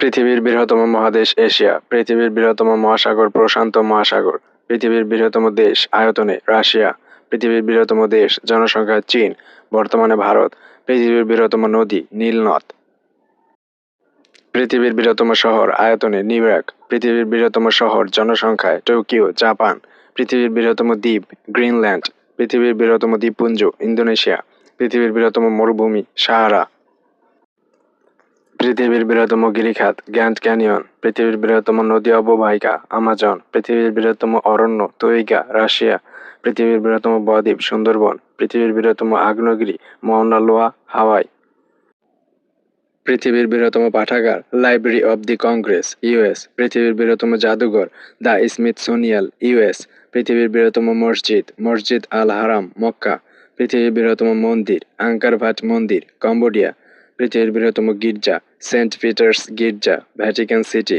পৃথিবীর বৃহত্তম মহাদেশ এশিয়া পৃথিবীর বৃহত্তম মহাসাগর প্রশান্ত মহাসাগর পৃথিবীর বৃহত্তম দেশ আয়তনে রাশিয়া পৃথিবীর বৃহত্তম দেশ জনসংখ্যায় চীন বর্তমানে ভারত পৃথিবীর বৃহত্তম নদী নীল নদ পৃথিবীর বৃহত্তম শহর আয়তনে নিউ ইয়র্ক পৃথিবীর বৃহত্তম শহর জনসংখ্যায় টোকিও জাপান পৃথিবীর বৃহত্তম দ্বীপ গ্রিনল্যান্ড পৃথিবীর বৃহত্তম দ্বীপপুঞ্জ ইন্দোনেশিয়া পৃথিবীর বৃহত্তম মরুভূমি সাহারা পৃথিবীর বৃহত্তম গিরিখাত গ্র্যান্ড ক্যানিয়ন, পৃথিবীর বৃহত্তম নদী অববাহিকা, আমাজন, পৃথিবীর বৃহত্তম অরণ্য, তৈগা, রাশিয়া, পৃথিবীর বৃহত্তম বদ্বীপ, সুন্দরবন, পৃথিবীর বৃহত্তম আগ্নেয়গিরি মাউনা লোয়া হাওয়াই। পৃথিবীর বৃহত্তম পাঠাগার, Library of the Congress, US, পৃথিবীর বৃহত্তম জাদুঘর, দ্য স্মিথসোনিয়াল, ইউএস, পৃথিবীর বৃহত্তম মসজিদ মসজিদ আল হারাম, মক্কা, পৃথিবীর বৃহত্তম মন্দির আঙ্কার ভাট মন্দির, কম্বোডিয়া পৃথিবীর বৃহত্তম গির্জা সেন্ট পিটার্স গির্জা ভ্যাটিকান সিটি।